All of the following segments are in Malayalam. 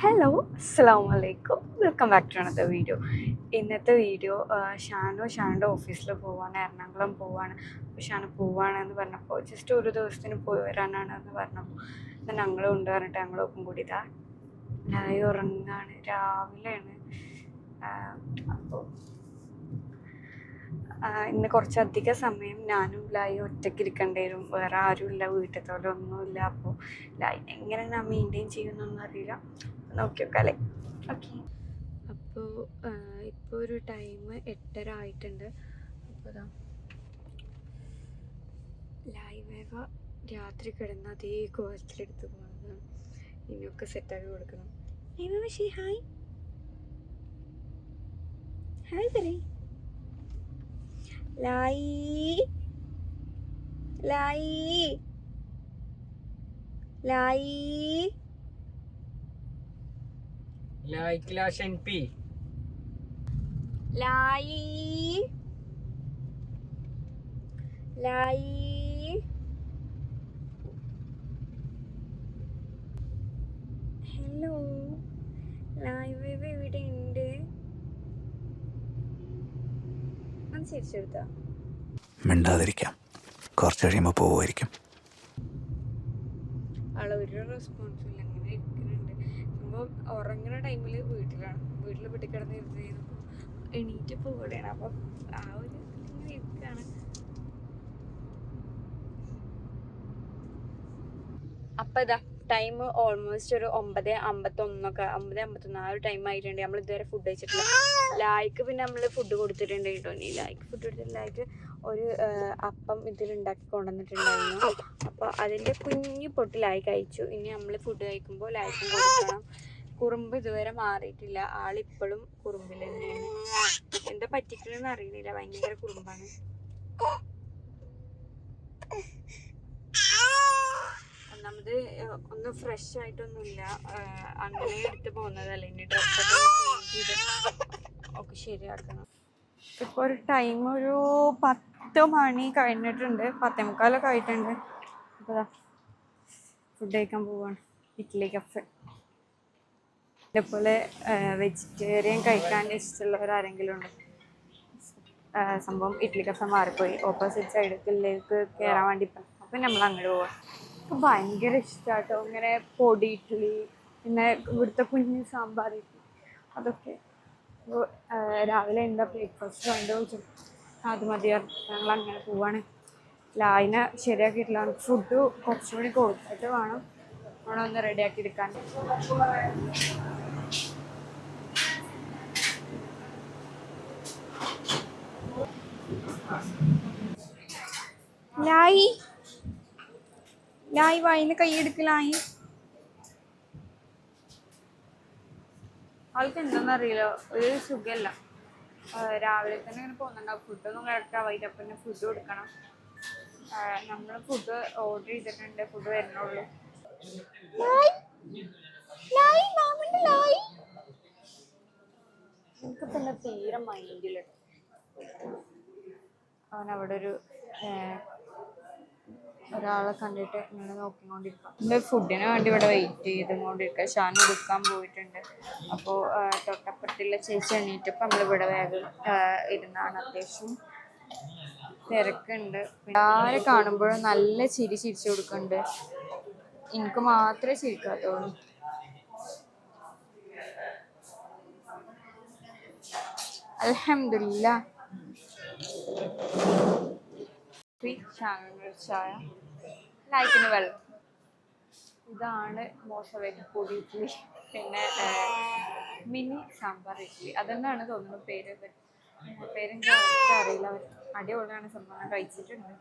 ഹലോ അസ്സാം വലൈക്കും welcome back to another video ഇന്നത്തെ വീഡിയോ ഷാനോ ഷാനുടെ ഓഫീസിൽ പോവാണ് എറണാകുളം പോവാണ്. അപ്പോൾ ഷാനോ പോവാണെന്ന് പറഞ്ഞപ്പോൾ ജസ്റ്റ് ഒരു ദിവസത്തിന് പോയി വരാനാണ് എന്ന് പറഞ്ഞപ്പോൾ ഞങ്ങളും ഉണ്ട് പറഞ്ഞിട്ട് ഞങ്ങളൊപ്പം കൂടി ഇതാ. രായി ഉറങ്ങാണ് രാവിലെയാണ്. അപ്പോൾ ഇന്ന് കുറച്ചധികം സമയം ഞാനും ലായി ഒറ്റയ്ക്ക് ഇരിക്കേണ്ടി വരും. വേറെ ആരുമില്ല വീട്ടിലത്തോടെ ഒന്നുമില്ല അപ്പോൾ ലായി എങ്ങനെ ഞാൻ മെയിന്റെയിൻ ചെയ്യുന്നൊന്നും അറിയില്ല. നോക്കി നോക്കാല്ലേ ഓക്കെ. അപ്പോൾ ഇപ്പോൾ ഒരു ടൈം എട്ടര ആയിട്ടുണ്ട്. അപ്പോൾ ഇതാ ലൈവേവ രാത്രി കിടന്ന് അതേ കോലത്തിലെടുത്ത് പോകുന്നതാണ് ഇനിയൊക്കെ സെറ്റാക്കി കൊടുക്കണം. ലൈവേവ ഷീ ഹായ് ഹായ് പറയ് ലായി ലായി ലായി ലൈക്ക് ലാഷൻ പി ലായി ലായി ഹലോ ലൈവ് ഇവിടെ ഉണ്ട്. ഒന്ന് ചിരിച്ചെടുത്താ മിണ്ടാതിരിക്കാം. കുറച്ച് കഴിയുമ്പോൾ പോവുമായിരിക്കും. ആളെ ഒരു റെസ്പോൺസ് ഇല്ല. സംഭവം ഉറങ്ങുന്ന ടൈമിൽ വീട്ടിലാണ്. വീട്ടിൽ വീട്ടിൽ കിടന്ന് ഇരുന്ന് കഴിഞ്ഞപ്പോൾ എണീറ്റ് പോവുകയാണ്. അപ്പം ആ ഒരു ഇങ്ങനെ ഇരിക്കുകയാണ്. അപ്പം ഇതാ ടൈം ഓൾമോസ്റ്റ് ഒരു ഒമ്പത് അമ്പത്തൊന്നൊക്കെ ഒമ്പത് അമ്പത്തൊന്ന് ആ ഒരു ടൈം ആയിട്ടുണ്ട്. നമ്മൾ ഇതുവരെ ഫുഡ് കഴിച്ചിട്ടില്ല. ലായ്ക്ക് പിന്നെ നമ്മൾ ഫുഡ് കൊടുത്തിട്ടുണ്ട് കേട്ടോ ഇനി. ലായ്ക്ക് ഫുഡ് കൊടുത്തിട്ട് ലായ്ക്ക് ഒരു അപ്പം ഇതിൽ ഉണ്ടാക്കി കൊണ്ടുവന്നിട്ടുണ്ടായിരുന്നു. അപ്പോൾ അതിന്റെ കുഞ്ഞു ലായ്ക്ക് കഴിച്ചു ഇനി നമ്മൾ ഫുഡ് കഴിക്കുമ്പോൾ ലായ്ക്കും കൊടുക്കണം. കുറുമ്പ് ഇതുവരെ മാറിയിട്ടില്ല. ആളിപ്പോഴും കുറുമ്പിൽ തന്നെയാണ്. എന്താ പറ്റിക്കണെന്ന് അറിയുന്നില്ല. ഭയങ്കര കുറുമ്പാണ്. ഒന്നാമത് ഒന്നും ഫ്രഷ് ആയിട്ടൊന്നുമില്ല. അങ്ങനെ എടുത്ത് പോകുന്നതല്ല. ഇനി ഡ്രസ്സൊക്കെ ഒക്കെ ശരിയാക്കണം. ഇപ്പോൾ ഒരു ടൈം ഒരു പത്ത് മണി കഴിഞ്ഞിട്ടുണ്ട്. പത്തേ മുക്കാലൊക്കെ ആയിട്ടുണ്ട്. അപ്പോൾ ഫുഡ് കഴിക്കാൻ പോവാണ്. ഇഡ്ഡലി കഫ് ഇതേപോലെ വെജിറ്റേറിയൻ കഴിക്കാൻ ഇഷ്ടമുള്ളവർ ആരെങ്കിലും ഉണ്ട്? സംഭവം ഇഡ്ഡലി കഫ മാറിപ്പോയി. ഓപ്പോസിറ്റ് സൈഡിലേക്ക് കയറാൻ വേണ്ടി അപ്പം നമ്മൾ അങ്ങോട്ട് പോവാം. ഭയങ്കര ഇഷ്ടമാട്ടോ ഇങ്ങനെ പൊടി ഇഡ്ഡലി പിന്നെ ഇവിടുത്തെ കുഞ്ഞ് സാമ്പാർ ഇഡ്ഡലി അതൊക്കെ. അപ്പോൾ രാവിലെ എന്താ ബ്രേക്ക്ഫാസ്റ്റ് വേണ്ട ചോദിച്ചു. അത് മതി ഞങ്ങൾ അങ്ങനെ പോവാണ്. ലായന ശരിയാക്കിയിട്ടില്ല. ഫുഡ് കുറച്ചുകൂടി കൊടുത്തിട്ട് വേണം. വേണം റെഡിയാക്കി എടുക്കാൻ ലായി ലായി വായിന്ന് കൈയെടുക്കലായി ആൾക്ക് എന്താണെന്നറിയില്ല ഒരു സുഖമല്ല രാവിലെ തന്നെ ഇങ്ങനെ പോകുന്നുണ്ടാവും ഫുഡൊന്നും കറക്റ്റ് ആവായിട്ട് അപ്പം പിന്നെ ഫുഡ് കൊടുക്കണം. നമ്മൾ ഫുഡ് ഓർഡർ ചെയ്തിട്ടുണ്ട്. ഫുഡ് വരുന്നുള്ളൂ. എനിക്ക് പിന്നെ തീരെ മൈൻഡിൽ അവൻ അവിടെ ഒരു ഒരാളെ കണ്ടിട്ട് ഇങ്ങനെ നോക്കിക്കൊണ്ടിരിക്കുക എന്റെ ഫുഡിന് വേണ്ടി ഇവിടെ വെയിറ്റ് ചെയ്തുകൊണ്ടിരിക്കുക ഷാൻ എടുക്കാൻ പോയിട്ടുണ്ട്. അപ്പോൾ തൊട്ടപ്പുറത്തുള്ള ചേച്ചി എണീറ്റപ്പോൾ നമ്മളിവിടെ വേഗം ഇരുന്നാണ് അത്യാവശ്യം തിരക്കുണ്ട്. ആരെ കാണുമ്പോഴും നല്ല ചിരി ചിരിച്ചു കൊടുക്കുന്നുണ്ട്. എനിക്ക് മാത്രമേ ചിരിക്കാത്തുള്ളൂ അലഹമില്ല ചായ. ലൈക്കിന് വെള്ളം. ഇതാണ് മോശമായിട്ട് പൊടി ഇഡ്ഡലി പിന്നെ മിനി സാമ്പാർ ഇഡ്ഡലി അതെന്നാണ് തോന്നുന്നു പേര്? പേരും correct അറിയില്ല അവർ അടിപൊളിയാണ്. സംഭവം കഴിച്ചിട്ടുണ്ട്.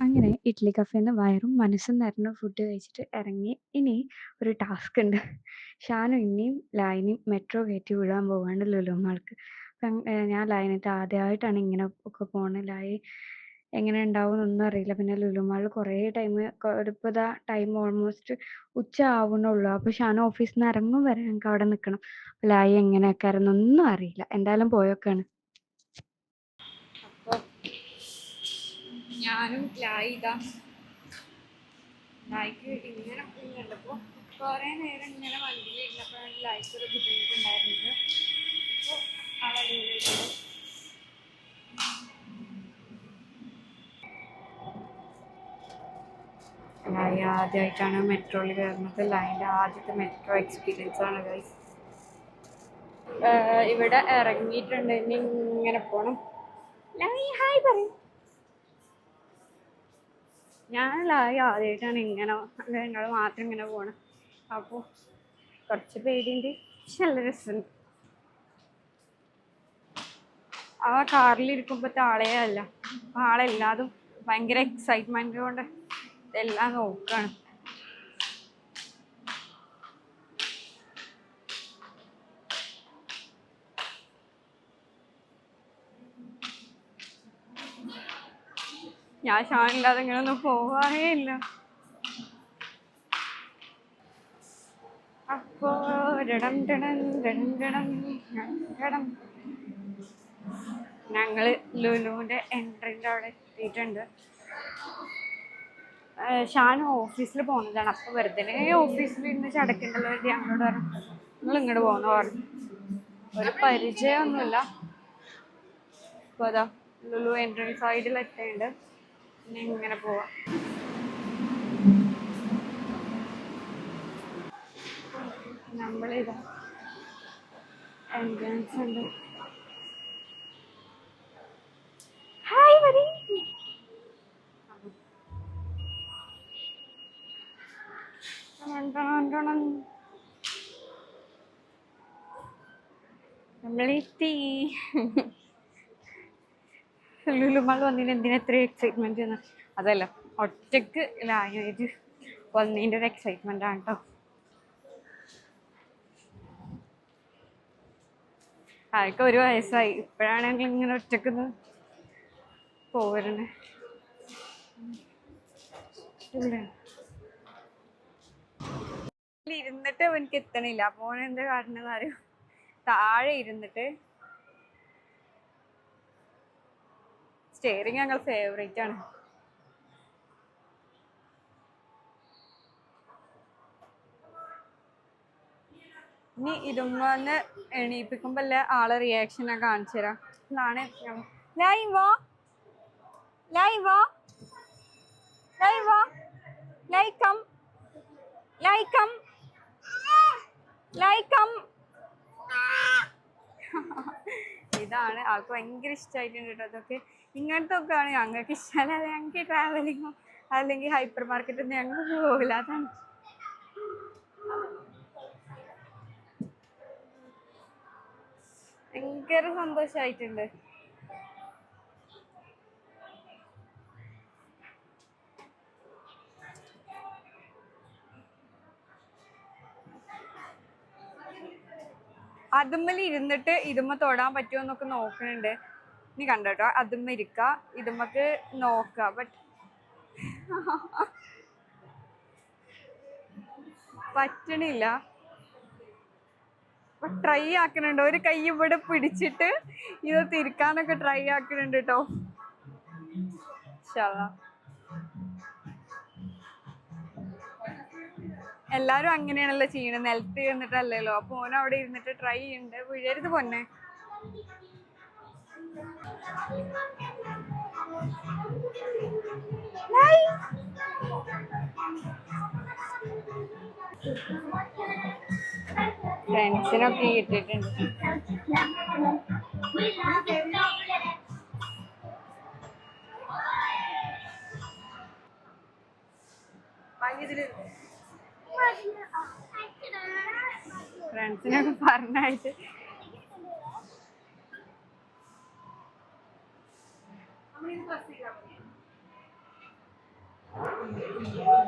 അങ്ങനെ ഇഡ്ഡലി കഫേന്ന് വയറും മനസ്സും നിറഞ്ഞ ഫുഡ് കഴിച്ചിട്ട് ഇറങ്ങി. ഇനി ഒരു ടാസ്ക് ഉണ്ട്. ഷാനു ഇനിയും ലായനിയും മെട്രോ കയറ്റി വിടാൻ പോവാണ്ട് ലുലുമാൾക്ക് ഞാൻ ലൈനിട്ട് ആദ്യമായിട്ടാണ് ഇങ്ങനെ ഒക്കെ പോണ. ലായി എങ്ങനെ ഉണ്ടാവും എന്നൊന്നും അറിയില്ല. പിന്നെ ലുലുമാളിൽ കുറേ ടൈം ഇപ്പോൾ ദാ ടൈം ഓൾമോസ്റ്റ് ഉച്ച ആവുന്നുള്ളൂ. അപ്പോൾ ഷാൻ ഓഫീസിൽ നിന്ന് ഇറങ്ങും വരെ ഞങ്ങൾക്ക് അവിടെ നിൽക്കണം ലായി എങ്ങനെയൊക്കെ ആയിരുന്നൊന്നും അറിയില്ല. എന്തായാലും പോയൊക്കെയാണ് അപ്പോൾ ഞാനും ലായി ഇതാ. ലായിക്ക് ഇങ്ങനെ കണ്ടപ്പോൾ കുറേ നേരം ഇങ്ങനെ വണ്ടിയിൽ ഇരുന്നപ്പോഴാണ് ലായിക്ക് ഒരു ബുദ്ധിമുട്ടുണ്ടായിരുന്നത്. അപ്പോൾ ആളെ ലായി ആദ്യമായിട്ടാണ് മെട്രോയിൽ കയറുന്നത്. ലൈന്റെ ആദ്യത്തെ മെട്രോ എക്സ്പീരിയൻസ് ആണ് ഗൈസ് ഇവിടെ ഇറങ്ങിയിട്ടുണ്ട്. ഇനി ഇങ്ങനെ പോണം. ഹായ് പറയും. ഞാൻ ലായി ആദ്യമായിട്ടാണ് ഇങ്ങനെ നിങ്ങൾ മാത്രം ഇങ്ങനെ പോണം. അപ്പോൾ കുറച്ച് പേടിയുണ്ട്. പക്ഷെ നല്ല രസമുണ്ട്. ആ കാറിലിരിക്കുമ്പോഴത്തെ ആളെയല്ല ആളെല്ലാതും ഭയങ്കര എക്സൈറ്റ്മെന്റ് കൊണ്ട് ഇതെല്ലാം നോക്കാണ്. ഞാൻ ഷാനില്ലാതെ ഇങ്ങനെ ഒന്നും പോവാറേ ഇല്ല. അപ്പോ രടം ടടം രടം ടടം ടടം. ഞങ്ങൾ ലുലുവിന്റെ എൻട്രിന്റെ അവിടെ എത്തിയിട്ടുണ്ട്. ഷാൻ ഓഫീസിൽ പോകുന്നതാണ് അപ്പോൾ വെറുതെ ഓഫീസിൽ ഇരുന്ന് ചടക്കേണ്ടല്ലോ വേണ്ടി ഞങ്ങളോട് പറഞ്ഞു. നിങ്ങൾ ഇങ്ങോട്ട് പോകുന്ന പറഞ്ഞു. ഒരു പരിചയമൊന്നുമില്ല. അപ്പോൾ അതാ ലുലു എൻട്രൻസ് സൈഡിൽ എത്തേണ്ട. പിന്നെ ഇങ്ങനെ പോവാം. നമ്മളിതാ എൻട്രൻസ് ഉണ്ട് ഹായ് വരി നമ്മളെത്തി ലുലുമാൾ വന്നതിന് എന്തിനാ ഇത്ര എക്സൈറ്റ്മെന്റ് എന്ന്? അതല്ല ഒറ്റയ്ക്ക് ലാംഗ്വേജ് വന്നതിന്റെ ഒരു എക്സൈറ്റ്മെന്റ് ആണ് കേട്ടോ ആൾക്ക് ഒരു വയസ്സായി. ഇപ്പോഴാണെങ്കിൽ ഇങ്ങനെ ഒറ്റയ്ക്ക് പോവരുന്നേ. ഇരുന്നിട്ട് അവനക്ക് എത്തണില്ല. അപ്പൊ കാരണം കാട്ടണെന്ന് താഴെ ഇരുന്നിട്ട് സ്റ്റെയറിങ് ഞങ്ങൾ ഫേവറേറ്റ് ആണ്. ഇനി ഇതുമ്മന്ന് എണീപ്പിക്കുമ്പോ അല്ലേ ആളെ റിയാക്ഷൻ ഞാൻ കാണിച്ചു തരാം. ഇതാണ് ലൈക്കം ലൈക്കം ലായി വാ ലായി കം ലായി കം ലായി കം ഇതാണ്. ആൾക്ക് ഭയങ്കര ഇഷ്ടമായിട്ടുണ്ട് കേട്ടോ അതൊക്കെ. ഇങ്ങനത്തെ ഒക്കെ ആണ് ഞങ്ങൾക്ക് ഇഷ്ടമല്ല. ഞങ്ങൾക്ക് ട്രാവലിങ്ങോ അല്ലെങ്കിൽ ഹൈപ്പർ മാർക്കറ്റൊന്നും ഞങ്ങൾ പോകില്ല അതാണ്. ഭയങ്കര സന്തോഷമായിട്ടുണ്ട് അതുമ്മൽ ഇരുന്നിട്ട് ഇതുമ്മ തൊടാൻ പറ്റുമോ എന്നൊക്കെ നോക്കുന്നുണ്ട് നീ കണ്ടോ അതുമ്മ ഇരിക്ക ഇതുമ്മക്ക് നോക്ക ബട്ട് പറ്റണില്ല. ട്രൈ ആക്കണുണ്ട്. ഒരു കൈ ഇവിടെ പിടിച്ചിട്ട് ഇത് തിരിക്കാനൊക്കെ ട്രൈ ആക്കണുണ്ട് കേട്ടോ എല്ലാരും അങ്ങനെയാണല്ലോ ചെയ്യണത്. നിലത്ത് ഇരുന്നിട്ടല്ലല്ലോ അപ്പൊ ഓൻ അവിടെ ഇരുന്നിട്ട് ട്രൈ ചെയ്യുന്നുണ്ട് വീഴരുത് പൊന്നെ. ഫ്രണ്ട്സിനൊക്കെ കിട്ടിയിട്ടുണ്ട് ഫ്രണ്ട്സിനൊക്കെ പറഞ്ഞായിട്ട്. Select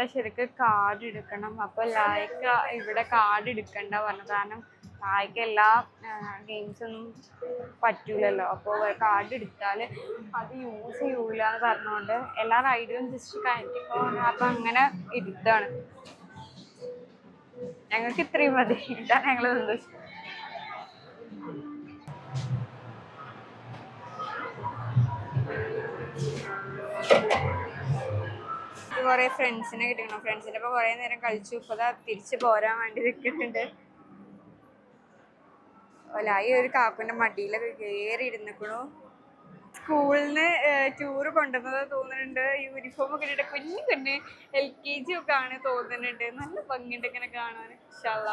ഇവിടെ ശരിക്കും കാർഡ് എടുക്കണം. അപ്പോൾ ലായ്ക്ക ഇവിടെ കാർഡ് എടുക്കണ്ട പറഞ്ഞു. കാരണം ലായ്ക്ക എല്ലാ ഗെയിംസൊന്നും പറ്റൂലല്ലോ. അപ്പോൾ കാർഡ് എടുത്താൽ അത് യൂസ് ചെയ്യൂല എന്ന് പറഞ്ഞുകൊണ്ട് എല്ലാ റൈഡും ജസ്റ്റ് കയറ്റി അപ്പൊ അങ്ങനെ ഇരുത്താണ്. ഞങ്ങൾക്ക് ഇത്രയും മതി. ഇതാണ് ഞങ്ങൾ സന്തോഷം. കുറെ ഫ്രണ്ട്സിനെ കിട്ടിക്കണം. ഫ്രണ്ട്സിന്റെ ഇപ്പോൾ കുറെ നേരം കളിച്ചു. ഇപ്പൊ ദാ തിരിച്ചു പോരാൻ വേണ്ടി നിൽക്കുന്നുണ്ട് ഒലായി ഒരു കാക്കുന്റെ മടിയിലൊക്കെ കയറി ഇരുന്നിക്കണു. സ്കൂളിൽ നിന്ന് ടൂറ് കൊണ്ടുവന്നത് തോന്നുന്നുണ്ട്. യൂണിഫോം ഒക്കെ ഇട്ടിട്ട് കുഞ്ഞു കുഞ്ഞ് എൽ കെ ജി ഒക്കെ ആണ് തോന്നുന്നുണ്ട്. നല്ല ഭംഗിയുണ്ട് ഇങ്ങനെ കാണാൻ. ഇൻഷാല്ല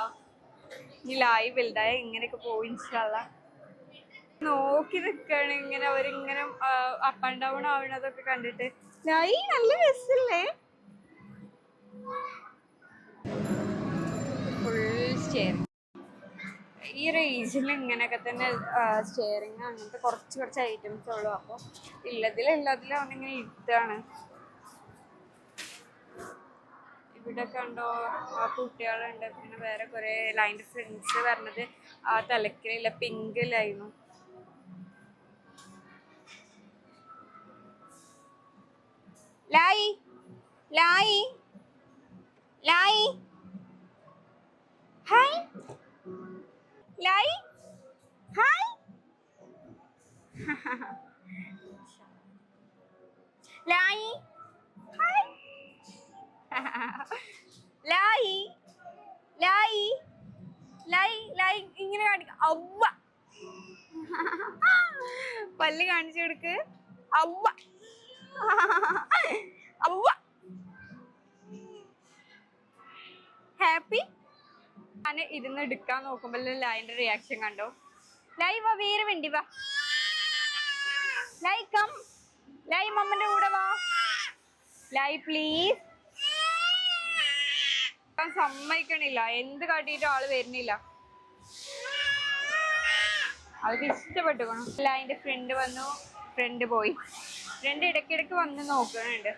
ഇനി ലായി വലുതായ ഇങ്ങനെയൊക്കെ പോയി ഇൻഷാല്ല നോക്കി നിൽക്കുകയാണ് ഇങ്ങനെ. അവരിങ്ങനെ അപ്പ് ആൻഡ് ഡൗൺ ആവണതൊക്കെ കണ്ടിട്ട്. ലായി നല്ല രസല്ലേ? ഫുൾ സ്റ്റെയറിംഗ് ഈ ഒരു ഏജിൽ ഇങ്ങനെയൊക്കെ തന്നെ സ്റ്റെയറിങ് അങ്ങനത്തെ കുറച്ച് കുറച്ച് ഐറ്റംസ് ഉള്ളു. അപ്പോൾ ഇല്ലതിൽ എല്ലാത്തിലും അവനിങ്ങനെ ഇട്ടാണ് ഇവിടെ കണ്ടോ ആ കുട്ടികളുണ്ട്. പിന്നെ വേറെ കുറേ ലൈന്റെ ഫ്രണ്ട്സ് പറഞ്ഞത് ആ തലക്കിലില്ല പിങ്കിലായിരുന്നു ലായി. ലായി. ലായി. ഹായ്. ലായി. ഹായ്. ലായി. ഹായ്. ലായി. ലായി. ലായി ലായി. ഇങ്ങനെ കാണിക്ക. അവ്വ. പല്ല് കാണിച്ചു കൊടുക്ക്. അവ്വ. ഹാപ്പി? ഞാൻ ഇരുന്ന് എടുക്കാൻ നോക്കുമ്പോൾ ലൈന്റെ റിയാക്ഷൻ കണ്ടോ? ലൈവ വാ വേറെ വേണ്ടി വാ. ലൈ കം. ലൈ മമ്മന്റെ കൂടെ വാ. ലൈ പ്ലീസ്. സമ്മതിക്കണില്ല. എന്ത് കാട്ടിയിട്ടും ആൾ വരുന്നില്ല. അവർക്ക് ഇഷ്ടപ്പെട്ടു ലൈന്റെ ഫ്രണ്ട് വന്നു. ഫ്രണ്ട് പോയി. ഫ്രണ്ട് ഇടയ്ക്കിടയ്ക്ക് വന്ന് നോക്കണുണ്ട്.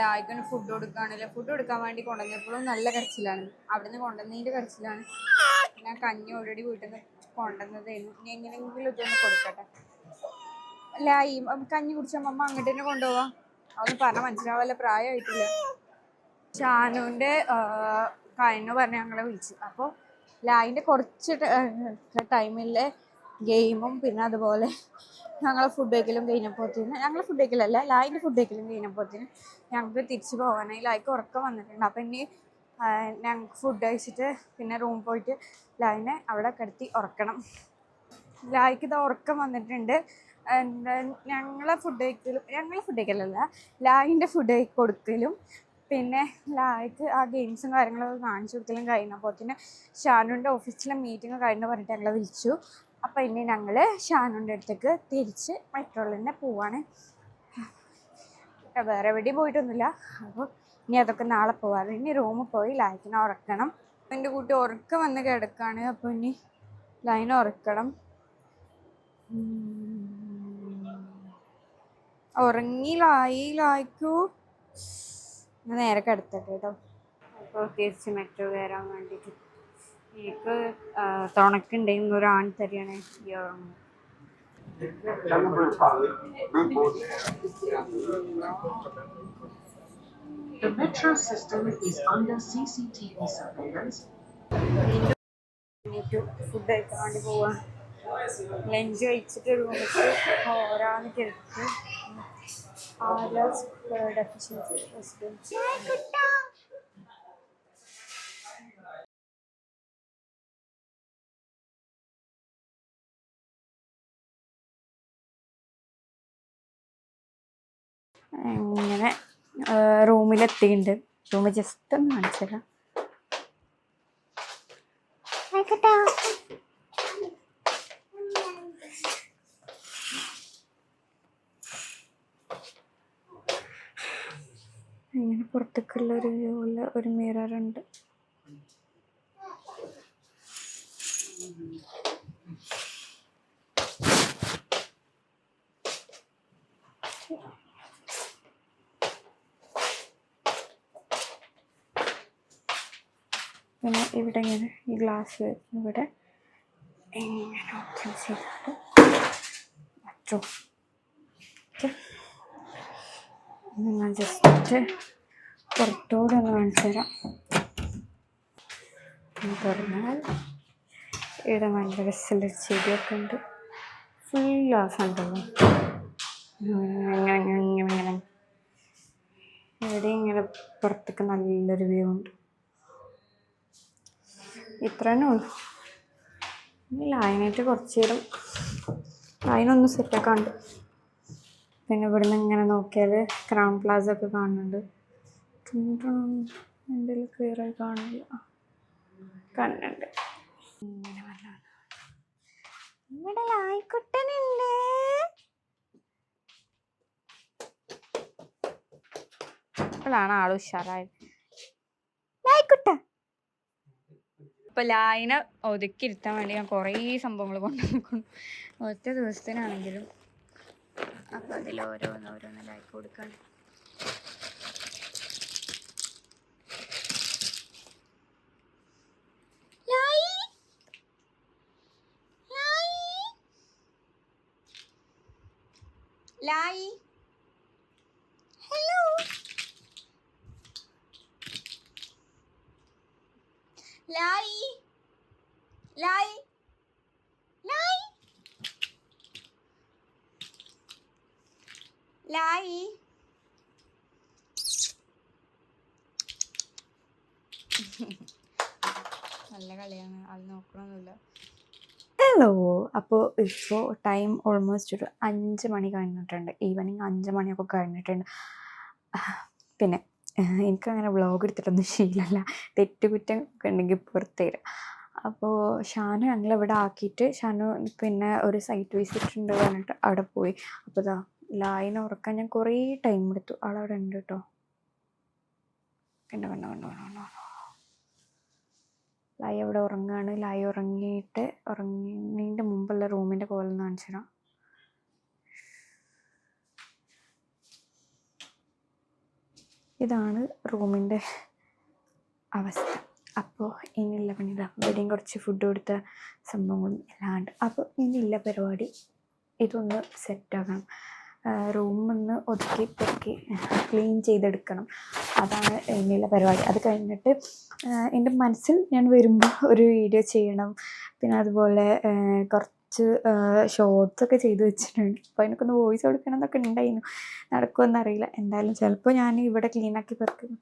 ലായിക്കന് ഫുഡ് കൊടുക്കുകയാണല്ലോ ഫുഡ് കൊടുക്കാൻ വേണ്ടി കൊണ്ടുവന്നപ്പോഴും നല്ല കരച്ചിലാണ്. അവിടുന്ന് കൊണ്ടുവന്നതിന്റെ കരച്ചിലാണ്. ഞാൻ കഞ്ഞി ഓൾറെഡി വീട്ടിൽ നിന്ന് കൊണ്ടുവന്നതായിരുന്നു. എങ്ങനെയെങ്കിലും ഇതൊന്ന് കൊടുക്കട്ടെ. അല്ല ഈ കഞ്ഞി കുടിച്ച അമ്മ അങ്ങോട്ട് തന്നെ കൊണ്ടുപോവാ. അതൊന്നും പറഞ്ഞ മനസ്സിലാവല്ല. പ്രായമായിട്ടില്ല. ഷാനുവിന്റെ കഴിഞ്ഞു പറഞ്ഞ് ഞങ്ങളെ വിളിച്ചു. അപ്പോൾ ലായിന്റെ കുറച്ച് ടൈമിലെ ഗെയിമും പിന്നെ അതുപോലെ ഞങ്ങളെ ഫുഡ് കഴിക്കലും കഴിഞ്ഞപ്പോഴത്തേന് ഞങ്ങൾ ഫുഡ് കഴിക്കലല്ല ലായിന്റെ ഫുഡ് കഴിക്കലും കഴിഞ്ഞപ്പോഴത്തേന് ഞങ്ങൾക്ക് തിരിച്ചു പോകാനായി ലായിക്ക് ഉറക്കം വന്നിട്ടുണ്ട്. അപ്പം ഇനി ഞങ്ങൾക്ക് ഫുഡ് കഴിച്ചിട്ട് പിന്നെ റൂം പോയിട്ട് ലായിനെ അവിടെ കിടത്തി ഉറക്കണം. ലായിക്ക് ഇത് ഉറക്കം വന്നിട്ടുണ്ട്. ഞങ്ങളെ ഫുഡ് കഴിക്കലും ഞങ്ങളെ ഫുഡ് കഴിക്കലല്ല ലായിന്റെ ഫുഡ് കൊടുക്കലും പിന്നെ ലായ്ക്ക് ആ ഗെയിംസും കാര്യങ്ങളൊക്കെ കാണിച്ചു കൊടുക്കലും കഴിഞ്ഞപ്പോൾ തന്നെ ഷാനുവിന്റെ ഓഫീസിലെ മീറ്റിംഗ് കഴിഞ്ഞു പറഞ്ഞിട്ട് ഞങ്ങളെ വിളിച്ചു. അപ്പോൾ ഇനി ഞങ്ങൾ ഷാനുന്റെ അടുത്തേക്ക് തിരിച്ച് മെട്രോയിൽ തന്നെ പോവാണ്. വേറെ എവിടെയും പോയിട്ടൊന്നുമില്ല. അപ്പോൾ ഇനി അതൊക്കെ നാളെ പോവാറ് ഇനി റൂമിൽ പോയി ലൈക്കിനെ ഉറക്കണം. എന്റെ കൂട്ടി ഉറക്കം വന്ന് കിടക്കാണ്. അപ്പോൾ ഇനി ലൈൻ ഉറക്കണം. ഉറങ്ങി ലായി ലായിക്കൂ നേരെ കിടത്തട്ടെ കേട്ടോ അപ്പോൾ തിരിച്ച് മെട്രോ കയറാൻ വേണ്ടിയിട്ട് എനിക്ക് തുണക്കുണ്ടെങ്കിൽ ഒരു ആൺ തരികയാണ് ഈ ഉറങ്ങുന്നത് The metro system is under CCTV surveillance. Food കഴിക്കാൻ വേണ്ടി പോവാ. ലഞ്ച് കഴിച്ചിട്ട് റൂമിൽ പോരാന്ന് കേട്ടു ആരാസ് ഡെഫിഷ്യൻസി റെസിഡൻസ് ഇങ്ങനെ റൂമിലെത്തിയിട്ടുണ്ട് റൂമിൽ ജസ്റ്റ് ഒന്ന് കാണിച്ചുതരാം ഇങ്ങനെ പുറത്തേക്കുള്ള ഒരു വ്യൂ ഉള്ള ഒരു മിറർ പിന്നെ ഇവിടെ ഇങ്ങനെ ഈ ഗ്ലാസ് ഇവിടെ ഇങ്ങനെ ഓപ്പൺ ചെയ്താൽ വച്ചു ഓക്കെ ഞാൻ ജസ്റ്റ് പുറത്തോടെ ഒന്ന് കാണിച്ചു തരാം. പറഞ്ഞാൽ ഇവിടെ നല്ല രസമുള്ള ചെടിയൊക്കെ ഉണ്ട്. ഫുൾ ഗ്ലാസ് ഉണ്ടല്ലോ ഇങ്ങനെ ഇങ്ങനെ ഇങ്ങനെ ഇവിടെ ഇങ്ങനെ പുറത്തേക്ക് നല്ലൊരു വ്യൂ ഉണ്ട്. ഇത്ര തന്നെ ഉള്ളൂ. ഇനി ലൈനായിട്ട് കുറച്ച് നേരം ലൈനൊന്ന് സെറ്റാക്കാണ്ട് പിന്നെ ഇവിടുന്ന് ഇങ്ങനെ നോക്കിയാൽ ക്രൗൺ പ്ലാസ ഒക്കെ കാണുന്നുണ്ട്. എന്തെങ്കിലും ക്ലിയർ ആയി കാണില്ല കാണുന്നുണ്ട്. ഇങ്ങനെ വന്നു ഇവിടെ ലായിക്കുട്ടനുണ്ട് ഇപ്പോഴാണ് ആൾ ഉഷാറായത്. ലായിക്കുട്ട ഇപ്പൊ ലായന ഒതുക്കി ഇരുത്താൻ വേണ്ടി ഞാൻ കുറേ സംഭവങ്ങൾ കൊണ്ടുവന്നു. ഒറ്റ ദിവസത്തിനാണെങ്കിലും അപ്പൊ അതിൽ ഓരോന്ന് ഓരോന്ന് ലായ്ക്ക് കൊടുക്കാൻ ലായി! ഹലോ! ലായി! ലായി ലായി ലായി നല്ല കളിയാണ്. അത് നോക്കണമെന്നില്ല ഹലോ അപ്പോൾ ഇപ്പോൾ ടൈം ഓൾമോസ്റ്റ് ഒരു അഞ്ച് മണി കഴിഞ്ഞിട്ടുണ്ട്. ഈവനിങ് അഞ്ച് മണിയൊക്കെ കഴിഞ്ഞിട്ടുണ്ട്. പിന്നെ എനിക്കങ്ങനെ വ്ളോഗ് എടുത്തിട്ടൊന്നും ശീലമല്ല. തെറ്റുകുറ്റം ഒക്കെ ഉണ്ടെങ്കിൽ പുറത്ത് തരാം. അപ്പോൾ ഷാനു ഞങ്ങൾ ഇവിടെ ആക്കിയിട്ട് ഷാനു പിന്നെ ഒരു സൈറ്റ് വിസിറ്റ് ഉണ്ട് പറഞ്ഞിട്ട് അവിടെ പോയി. അപ്പോൾ ഇതാ ലായിനെ ഉറക്കാൻ ഞാൻ കുറേ ടൈം എടുത്തു. ആളവിടെ ഉണ്ട് കേട്ടോ. കണ്ടോ കണ്ടോ കണ്ടോ കണ്ടോ ലായി അവിടെ ഉറങ്ങുകയാണ് ലായി ഉറങ്ങിയിട്ട് ഉറങ്ങിന്റെ മുമ്പുള്ള റൂമിന്റെ കോലം എന്ന് കാണിച്ചു ഇതാണ് റൂമിന്റെ അവസ്ഥ. അപ്പോൾ ഇനിയുള്ള പണി ഇതാ ഇവിടെയും കുറച്ച് ഫുഡ് കൊടുത്ത സംഭവങ്ങളും എല്ലാം അപ്പോൾ ഇനിയുള്ള പരിപാടി ഇതൊന്ന് സെറ്റാക്കണം റൂമൊന്ന് ഒതുക്കി പെറുക്കി ക്ലീൻ ചെയ്തെടുക്കണം. അതാണ് ഇനിയുള്ള പരിപാടി. അത് കഴിഞ്ഞിട്ട് എന്റെ മനസ്സിൽ ഞാൻ വരുമ്പോൾ ഒരു വീഡിയോ ചെയ്യണം. പിന്നെ അതുപോലെ ആഹ് കുറച്ച് ഷോർട്സ് ചെയ്ത് വെച്ചിട്ടുണ്ട്. അപ്പോൾ അതിനൊക്കെ ഒന്ന് വോയിസ് കൊടുക്കണം എന്നൊക്കെ ഉണ്ടായിരുന്നു നടക്കുമെന്ന് അറിയില്ല എന്തായാലും ചിലപ്പോൾ ഞാൻ ഇവിടെ ക്ലീനാക്കി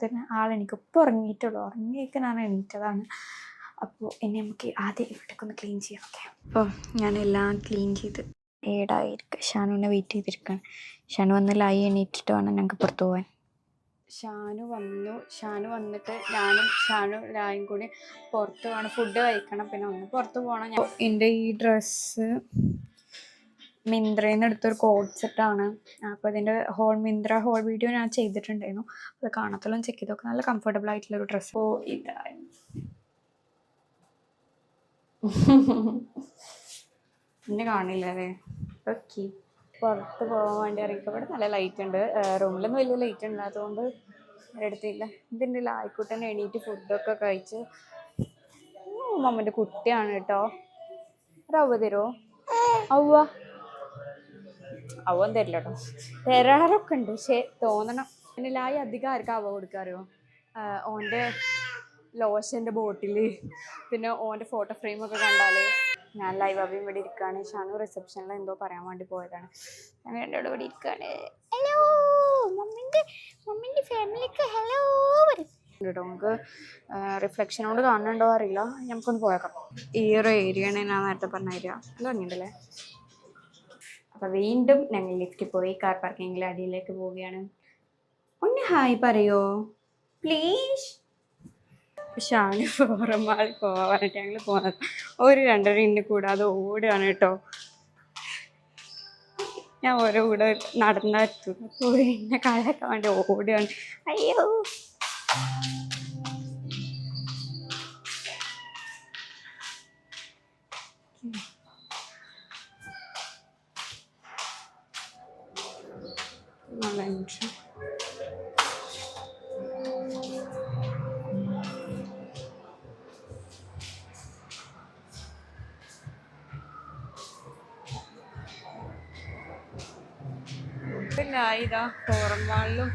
തന്നെ ആളെനിക്ക് ഇപ്പോൾ ഉറങ്ങിയിട്ടുള്ളൂ. ഉറങ്ങിയൊക്കെ ഞാൻ എണീറ്റതാണ്. അപ്പോൾ ഇനി നമുക്ക് ആദ്യം ഇവിടേക്ക് ഒന്ന് ക്ലീൻ ചെയ്യാം. ഓക്കെ അപ്പോൾ ഞാനെല്ലാം ക്ലീൻ ചെയ്ത് ഏടായിരിക്കും ഷാനുവിനെ വെയിറ്റ് ചെയ്തിരിക്കുകയാണ് ഷാനു വന്ന് ലൈ എണീറ്റിട്ട് വേണം ഞങ്ങൾക്ക് പുറത്ത് പോകാൻ ഷാനു വന്നു. ഷാനു വന്നിട്ട് ഞാനും ഷാനു ലായും കൂടി പുറത്ത് പോകണം ഫുഡ് കഴിക്കണം. പിന്നെ ഒന്ന് പുറത്ത് പോകണം ഞാൻ എന്റെ ഈ ഡ്രസ്സ് മിന്ത്രയിൽ നിന്ന് എടുത്തൊരു കോഡ് സെറ്റാണ് അപ്പോൾ ഇതിന്റെ ഹോൾ മിന്ത്ര ഹോൾ വീഡിയോ ഞാൻ ചെയ്തിട്ടുണ്ടായിരുന്നു. അത് കാണത്തോളം ചെക്ക് ചെയ്തൊക്കെ. നല്ല കംഫർട്ടബിൾ ആയിട്ടുള്ളൊരു ഡ്രസ്സ് ഓ ഇതായി. എന്നെ കാണില്ലേ അല്ലേ ഓക്കെ പുറത്ത് പോകാൻ വേണ്ടി ഇറങ്ങിയപ്പോൾ നല്ല ലൈറ്റ് ഉണ്ട്. റൂമിലൊന്നും വലിയ ലൈറ്റ് ഉണ്ടായതുകൊണ്ട് എടുത്തില്ല ഇതിന്റെ ആയിക്കോട്ടെ എണീറ്റ് ഫുഡൊക്കെ കഴിച്ച്. മമ്മന്റെ കുട്ടിയാണ് കേട്ടോ. റവ തരുമോ അവ. അവൻ തരില്ല കേട്ടോ. തരാറൊക്കെ ഉണ്ട് പക്ഷേ തോന്നണം. പിന്നെ ലായി അധികം ആർക്കും അവ കൊടുക്കാറിയോ ഓന്റെ ലോഷന്റെ ബോട്ടിൽ പിന്നെ ഓന്റെ ഫോട്ടോ ഫ്രെയിമൊക്കെ കണ്ടാൽ ഞാൻ ലൈവ് അഭി ഇവിടെ ഇരിക്കുകയാണ്. ഷാനു റിസപ്ഷനിൽ എന്തോ പറയാൻ വേണ്ടി പോയതാണ്. ഞാൻ രണ്ടോട് ഇവിടെ ഇരിക്കുകയാണ്. ഹലോ മമ്മിന്റെ മമ്മിന്റെ ഫാമിലിക്ക് ഹലോ കേട്ടോ നമുക്ക് റിഫ്ലക്ഷനോട് കാണുന്നുണ്ടോ അറിയില്ല. നമുക്കൊന്ന് പോയേക്കാം. ഈ ഒരു ഏരിയയാണ് ഞാൻ നേരത്തെ പറഞ്ഞ ഏരിയ തുടങ്ങിയിട്ടല്ലേ അപ്പോൾ വീണ്ടും ഞങ്ങൾ ലിഫ്റ്റിൽ പോയി കാർ പാർക്കിങ്ങിൽ അടിയിലേക്ക് പോവുകയാണ്. ഒന്ന് ഹായ് പറയോ? പ്ലീസ് ഷാന് പുറമാൾ പോവാനായിട്ട് ഞങ്ങൾ പോകുന്നത് ഒരു രണ്ടര ഇന്ന് കൂടാതെ ഓടുകയാണ് കേട്ടോ. ഞാൻ ഓരോ കൂടെ നടന്നെത്തും പോയി. എന്നെ കളയാക്കാൻ വേണ്ടി ഓടുകയാണ് അയ്യോ. ഇതാ ഫോറം വാളിലും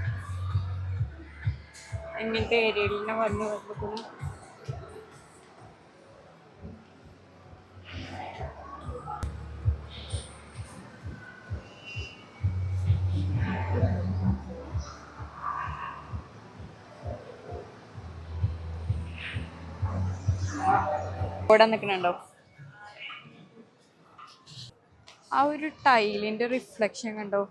ഇങ്ങനത്തെ ഏരിയയിൽ തന്നെ വന്ന് ആ ഒരു ടൈലിന്റെ റിഫ്ലക്ഷൻ കണ്ടോ?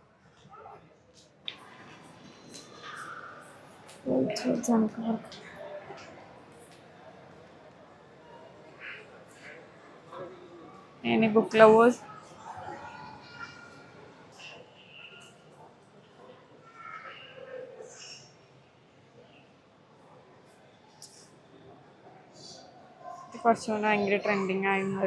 Any book lovers. കുറച്ചുകൂടെ ഭയങ്കര ട്രെൻഡിങ് ആയിരുന്ന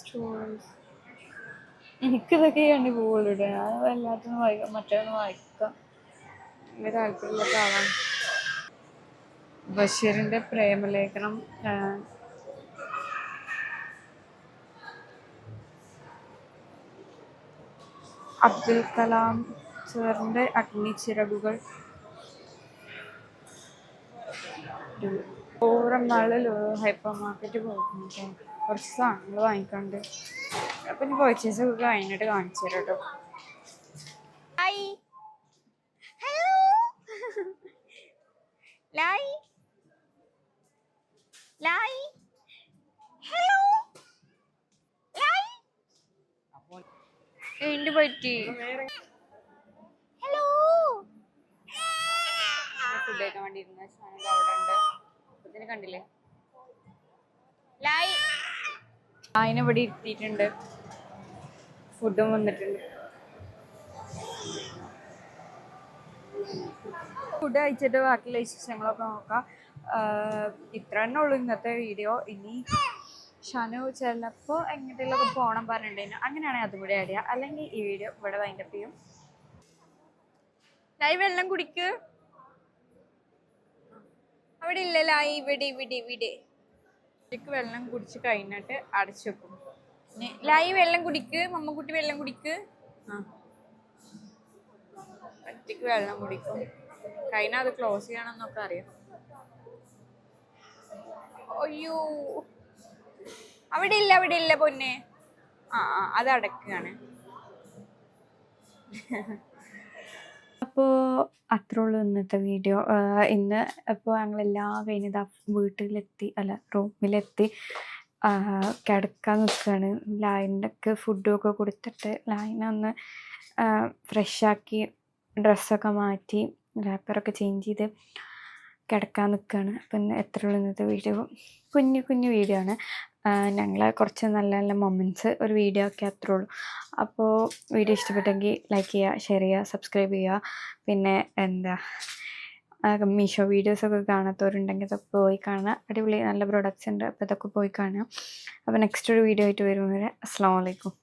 സ്റ്റോറീസ് എനിക്കിതൊക്കെ കണ്ടി കേട്ടോ ഞാൻ എല്ലാത്തിനും വായിക്കാം മറ്റൊന്നും വായിക്കാം. എന്റെ താല്പര്യമുള്ള ആളാണ് ബഷീറിന്റെ പ്രേമലേഖനം അബ്ദുൽ കലാം സാറിന്റെ അഗ്നിച്ചിറകുകൾ. നാളിൽ ഹൈപ്പർ മാർക്കറ്റ് പോയിട്ടുണ്ട്. കുറച്ച് സാധനങ്ങൾ വാങ്ങിക്കാണ്ട്. അപ്പൊ ഇനി പർച്ചേസ് ഒക്കെ കഴിഞ്ഞിട്ട് കാണിച്ചു തരാം കേട്ടോ ഹായ് ഹലോ. ലായ്. ലായ്. ഹലോ. എന്ത് പറ്റി? ഹലോ. ഫുഡ് കഴിക്കാൻ വേണ്ടി ഇരുന്ന സാധനം അവിടെ ഉണ്ട്. ഇതിനെ കണ്ടില്ലേ? ലായ്. അതിനെ ഇവിടെ ഇരുത്തിയിട്ടുണ്ട്. ഫുഡും വന്നിട്ടുണ്ട്. ഫുഡ് കഴിച്ചിട്ട് ബാക്കിയുള്ള വിശേഷങ്ങളൊക്കെ നോക്കാം. ഇത്ര തന്നെ ഉള്ളൂ ഇന്നത്തെ വീഡിയോ. ഇനി ഷനു ചിലപ്പോൾ എങ്ങോട്ടെങ്കിലൊക്കെ പോകണം പറഞ്ഞിട്ടുണ്ടെങ്കിൽ അങ്ങനെയാണെങ്കിൽ അതും കൂടി ആഡ് ചെയ്യാം. അല്ലെങ്കിൽ ഈ വീഡിയോ ഇവിടെ വൈൻഡപ്പ് ചെയ്യും. ലൈവ് വെള്ളം കുടിക്ക്. അവിടെ ഇല്ലല്ലോ ഇവിടെ ഇവിടെ ഇവിടെ. ഒറ്റയ്ക്ക് വെള്ളം കുടിച്ച് കഴിഞ്ഞിട്ട് അടച്ചു വെക്കും. ഇനി ലായി വെള്ളം കുടിക്ക് മമ്മക്കുട്ടി വെള്ളം കുടിക്ക്. ആ. ഒറ്റയ്ക്ക് വെള്ളം കുടിക്കും. കഴിഞ്ഞാൽ അത് ക്ലോസ് ചെയ്യണമെന്നൊക്കെ അറിയാം. അയ്യോ. അവിടെ ഇല്ല അവിടെ ഇല്ല പൊന്നെ. ആ ആ അത് അടക്കുകയാണ് അപ്പോൾ അത്രേ ഉള്ളൂ ഇന്നത്തെ വീഡിയോ. ഇന്ന് അപ്പോൾ ഞങ്ങളെല്ലാം കഴിഞ്ഞതാ വീട്ടിലെത്തി അല്ല റൂമിലെത്തി. കിടക്കാൻ നിൽക്കുകയാണ് ലായനൊക്കെ ഫുഡൊക്കെ കൊടുത്തിട്ട് ലായനൊന്ന് ഫ്രഷാക്കി ഡ്രസ്സൊക്കെ മാറ്റി റാപ്പറൊക്കെ ചേഞ്ച് ചെയ്ത് കിടക്കാൻ നിൽക്കുകയാണ് അപ്പം ഇന്ന് എത്ര ഉള്ളൂ ഇന്നത്തെ വീഡിയോ? കുഞ്ഞു കുഞ്ഞു വീഡിയോ ആണ്. ഞങ്ങളെ കുറച്ച് നല്ല നല്ല മൊമെന്റ്സ് ഒരു വീഡിയോ ഒക്കെ അത്രേ ഉള്ളൂ. അപ്പോൾ വീഡിയോ ഇഷ്ടപ്പെട്ടെങ്കിൽ ലൈക്ക് ചെയ്യുക ഷെയർ ചെയ്യുക സബ്സ്ക്രൈബ് ചെയ്യുക. പിന്നെ എന്താ മീഷോ വീഡിയോസൊക്കെ കാണാത്തവരുണ്ടെങ്കിൽ ഇതൊക്കെ പോയി കാണുക. അടിപൊളി നല്ല പ്രൊഡക്ട്സ് ഉണ്ട് അപ്പോൾ ഇതൊക്കെ പോയി കാണുക. അപ്പോൾ നെക്സ്റ്റ് ഒരു വീഡിയോ ആയിട്ട് വരും വരെ അസ്സാം വലൈക്കും